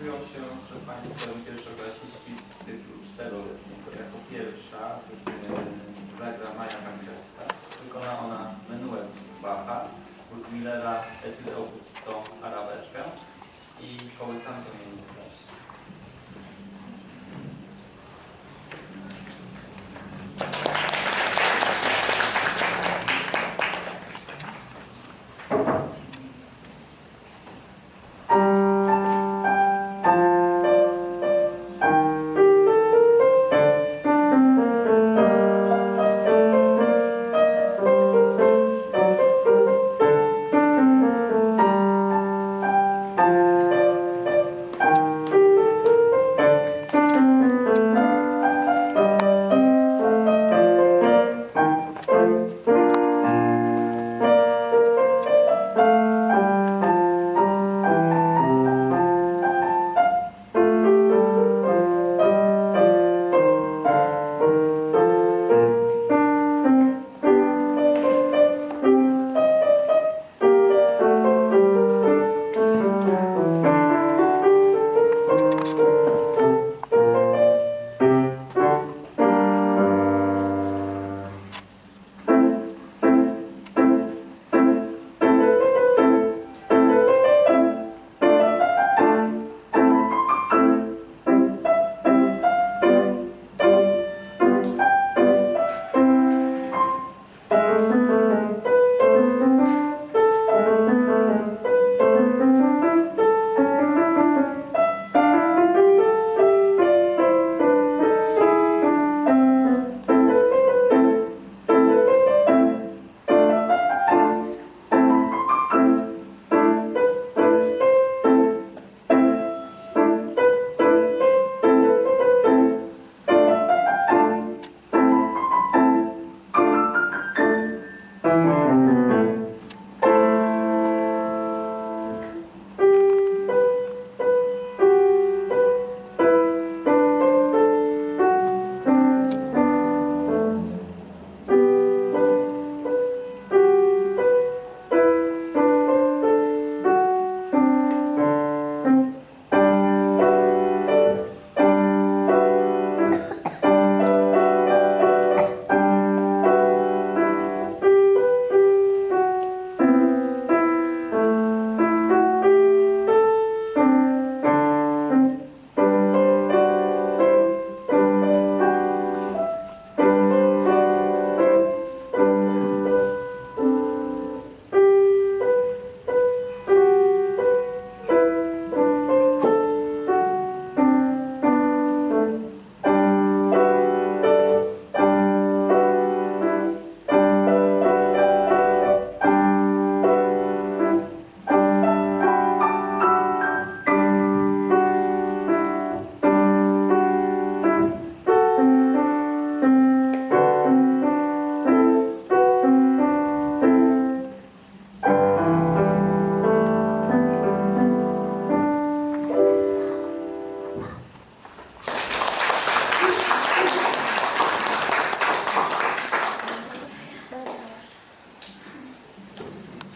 znajdują się przed Państwem pierwszoklasiści z cyklu czteroletniego. Jako pierwsza e, zagra Maja Magrzewska. Wykona ona menuet Bacha, Kurt Millera, Etude Augusto Arabeskę i kołysankę Między